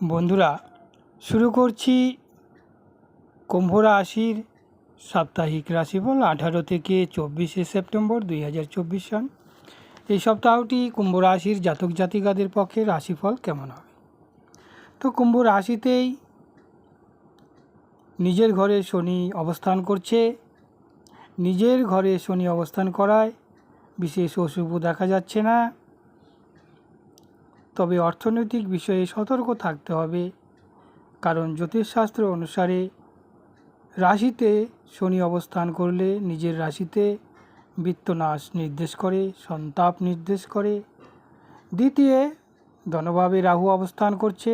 বন্ধুরা, শুরু করছি কুম্ভ রাশির সাপ্তাহিক রাশিফল আঠারো থেকে চব্বিশে সেপ্টেম্বর দুই হাজার চব্বিশ সন এই সপ্তাহটি কুম্ভ রাশির জাতক জাতিকাদের পক্ষে রাশিফল কেমন হবে? তো কুম্ভ রাশিতেই নিজের ঘরে শনি অবস্থান করছে। নিজের ঘরে শনি অবস্থান করায় বিশেষ অশুভ দেখা যাচ্ছে না। তবে অর্থনৈতিক বিষয়ে সতর্ক থাকতে হবে। কারণ জ্যোতিষশাস্ত্র অনুসারে রাশিতে শনি অবস্থান করলে নিজের রাশিতে বৃত্তনাশ নির্দেশ করে, সন্তাপ নির্দেশ করে। দ্বিতীয়, ধনভাবে রাহু অবস্থান করছে,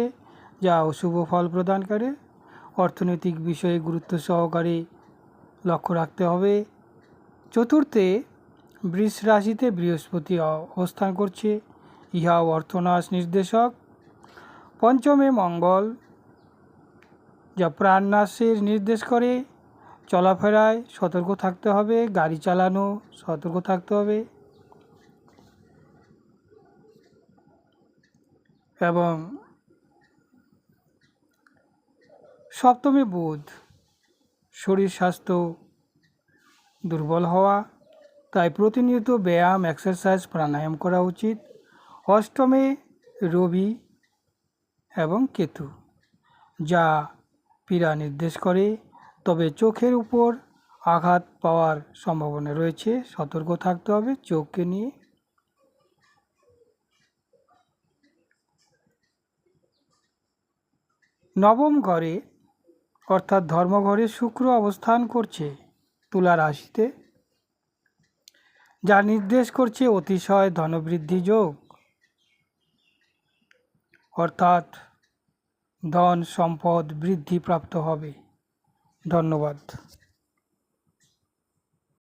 যা অশুভ ফল প্রদান করে। অর্থনৈতিক বিষয়ে গুরুত্ব সহকারে লক্ষ্য রাখতে হবে। চতুর্থে, বৃষ রাশিতে বৃহস্পতি অবস্থান করছে ইহাও অর্থনাশ নির্দেশক পঞ্চমে মঙ্গল। যা প্রাণনাশের নির্দেশ করে। চলাফেরায় সতর্ক থাকতে হবে, গাড়ি চালানো সতর্ক থাকতে হবে। এবং সপ্তমে বুধ। শরীর স্বাস্থ্য দুর্বল হওয়া। তাই প্রতিনিয়ত ব্যায়াম, এক্সারসাইজ, প্রাণায়াম করা উচিত। অষ্টমে রবি এবং কেতু, যা পীড়া নির্দেশ করে, তবে চোখের উপর আঘাত পাওয়ার সম্ভাবনা রয়েছে। সতর্ক থাকতে হবে চোখকে নিয়ে। নবম ঘরে, অর্থাৎ ধর্মঘরে শুক্র অবস্থান করছে তুলা রাশিতে যা নির্দেশ করছে অতিশয় ধনবৃদ্ধি যোগ। অর্থাৎ ধন সম্পদ বৃদ্ধিপ্রাপ্ত হবে। ধন্যবাদ।